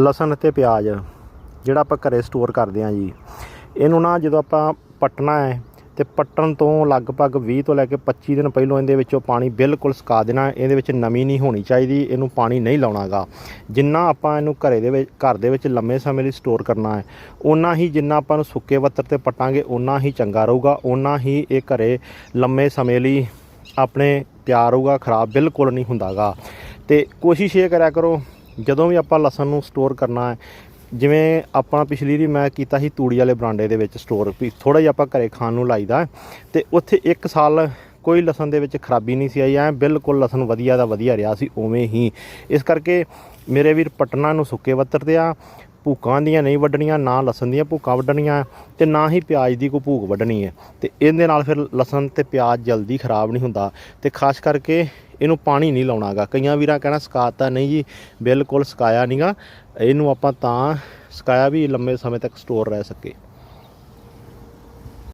ਲਸਣ ਤੇ ਪਿਆਜ਼, ਜਿਹੜਾ ਆਪਾਂ ਘਰੇ ਸਟੋਰ ਕਰਦੇ ਹਾਂ ਜੀ। ਇਹਨੂੰ ਨਾ ਜਦੋਂ ਆਪਾਂ ਪਟਣਾ ਹੈ ਤੇ ਪੱਟਣ ਤੋਂ ਲਗਭਗ 20 ਤੋਂ ਲੈ ਕੇ 25 ਦਿਨ ਪਹਿਲਾਂ ਇਹਦੇ ਵਿੱਚੋਂ ਪਾਣੀ ਬਿਲਕੁਲ ਸੁਕਾ ਦੇਣਾ, ਇਹਦੇ ਵਿੱਚ ਨਮੀ ਨਹੀਂ ਹੋਣੀ ਚਾਹੀਦੀ, ਇਹਨੂੰ ਪਾਣੀ ਨਹੀਂ ਲਾਉਣਾਗਾ। ਜਿੰਨਾ ਆਪਾਂ ਇਹਨੂੰ ਘਰੇ ਦੇ ਵਿੱਚ, ਘਰ ਦੇ ਵਿੱਚ ਲੰਮੇ ਸਮੇਂ ਲਈ ਸਟੋਰ ਕਰਨਾ ਹੈ, ਓਨਾ ਹੀ ਜਿੰਨਾ ਆਪਾਂ ਨੂੰ ਸੁੱਕੇ ਵੱਤਰ ਤੇ ਪਟਾਂਗੇ ਉਨਾ ਹੀ ਚੰਗਾ ਰਹੂਗਾ, ਓਨਾ ਹੀ ਇਹ ਘਰੇ ਲੰਮੇ ਸਮੇਂ ਲਈ ਆਪਣੇ ਤਿਆਰ ਹੋਊਗਾ ਖਰਾਬ ਬਿਲਕੁਲ ਨਹੀਂ ਹੁੰਦਾਗਾ। ਤੇ ਕੋਸ਼ਿਸ਼ ਇਹ ਕਰਿਆ ਕਰੋ ਜਦੋਂ ਵੀ ਆਪਾਂ ਲਸਣ ਨੂੰ ਸਟੋਰ ਕਰਨਾ ਹੈ, ਜਿਵੇਂ ਆਪਾਂ ਪਿਛਲੀ ਵਾਰੀ ਮੈਂ ਕੀਤਾ ਸੀ ਤੂੜੀ ਵਾਲੇ ਬਰਾਂਡੇ ਦੇ ਵਿੱਚ ਸਟੋਰ ਵੀ ਥੋੜਾ ਜਿਹਾ ਆਪਾਂ ਘਰੇ ਖਾਣ ਨੂੰ ਲਾਈਦਾ ਤੇ ਉੱਥੇ 1 ਸਾਲ ਕੋਈ ਲਸਣ ਦੇ ਵਿੱਚ ਖਰਾਬੀ ਨਹੀਂ ਸੀ ਆਈ, ਐ ਬਿਲਕੁਲ ਲਸਣ ਵਧੀਆ ਦਾ ਵਧੀਆ ਰਿਹਾ ਸੀ, ਉਵੇਂ ਹੀ। ਇਸ ਕਰਕੇ ਮੇਰੇ ਵੀਰ ਪਟਨਾ ਨੂੰ ਸੁੱਕੇ ਵੱਤਰ ਤੇ ਆ ਭੂਕਾਂ ਦੀਆਂ ਨਹੀਂ ਵੱਢਣੀਆਂ, ਨਾ ਲਸਣ ਦੀਆਂ ਭੂਕਾਂ ਵੱਢਣੀਆਂ ਤੇ ਨਾ ਹੀ ਪਿਆਜ਼ ਦੀ ਕੋਈ ਭੂਕ ਵੱਢਣੀ ਹੈ। ਤੇ ਇਹਦੇ ਨਾਲ ਫਿਰ ਲਸਣ ਤੇ ਪਿਆਜ਼ ਜਲਦੀ ਖਰਾਬ ਨਹੀਂ ਹੁੰਦਾ ਤੇ ਖਾਸ ਕਰਕੇ ਇਹਨੂੰ ਪਾਣੀ ਨਹੀਂ ਲਾਉਣਾਗਾ। ਕਈਆਂ ਵੀਰਾਂ ਕਹਿਣਾ ਸੁਕਾਤਾ ਨਹੀਂ ਜੀ, ਬਿਲਕੁਲ ਸੁਕਾਇਆ ਨਹੀਂਗਾ ਇਹਨੂੰ ਆਪਾਂ ਤਾਂ ਸਕਾਇਆ ਵੀ ਲੰਮੇ ਸਮੇਂ ਤੱਕ ਸਟੋਰ ਰਹਿ ਸਕੇ।